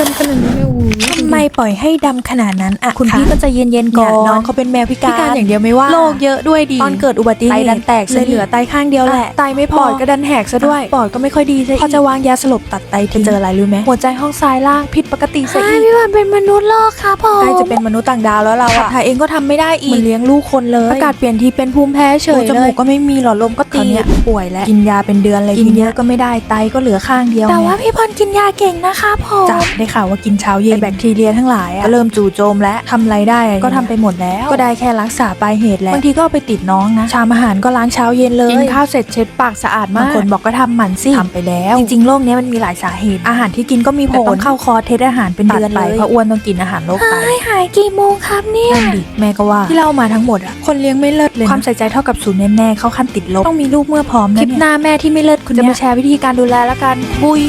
ดำขนาดนี้เลยโอ้โห ทำไมปล่อยให้ดำขนาดนั้นอะคุณะพี่ก็ใจเย็นๆก่อนเยน้องเขาเป็นแมวพิพิการการอย่างเดียวไม่ว่า โรคเยอะด้วยดีตอนเกิดอุบัติเหตุไตดันแตกเลยเหลือไตข้างเดียวแหละไตไม่พอปอดก็ดันแหกซะด้วยปอดก็ไม่ค่อยดีซะพอจะวางยาสลบตัดไตจะทิ้งเจออะไรรู้ไหมหัวใจห้องซ้ายล่างผิดปกติซะอีก พี่วันเป็นมนุษย์โลกครับผมใกล้จะเป็นมนุษย์ต่างดาวแล้วเราขับอะถ่ายเองก็ทำไม่ได้อีเหกมันเลี้ยงลูกคนเลย อากาศเปลี่ยนทีเป็นภูมิแพ้เฉยจเลมูยกก็ไม่มีหลอดลมก็คราวตีเนี้ยป่วยแล้ว กินยาเป็นเดือนเลย กินทีเยเยอะอะก็ไม่ได้ ไตก็เหลือข้างเดียวแต่ว่าไงพี่พรกินยาเก่งนะคะผม จ้ะ ได้ข่าวว่ากินเช้าเย็นแบคทีเรียทั้งหลายอะก็เริ่มจู่โจมและทำอะไรได้อะก็ทำไปหมดแล้ว ก็ได้แค่รักษาปลายเหตุแหละบางทีก็เอาไปติดน้องนะชามอาหารก็ล้างเช้าเย็นเลยกินข้าวเสร็จเช็ดปากสะอาดมากบางคนบอกก็ทำหมันสิทำไปแล้ว จริงๆโรคเนี้ยมันมีหลายสาเหตุ อาหารที่กินก็มีผลต้องเข้าคอร์สเทสอาหารเป็นเดือนเลยเพราะอ้วนต้องกินอาหารโรคไตหายหายกี่โมงครับเนี่ยนั่นดิแม่ก็ว่าที่เล่ามาทั้งหมดอะคนเลี้ยงไม่เลิศเลยนะความใส่ใจเท่ากับศูนย์แน่ๆเข้าขั้นติดลบต้องมีลูกเมื่อพร้อมคนะลิปเนี่ยหน้าแม่ที่ไม่เลิศคุณจะมาแชร์วิธีการดูแลแล้วกันบุย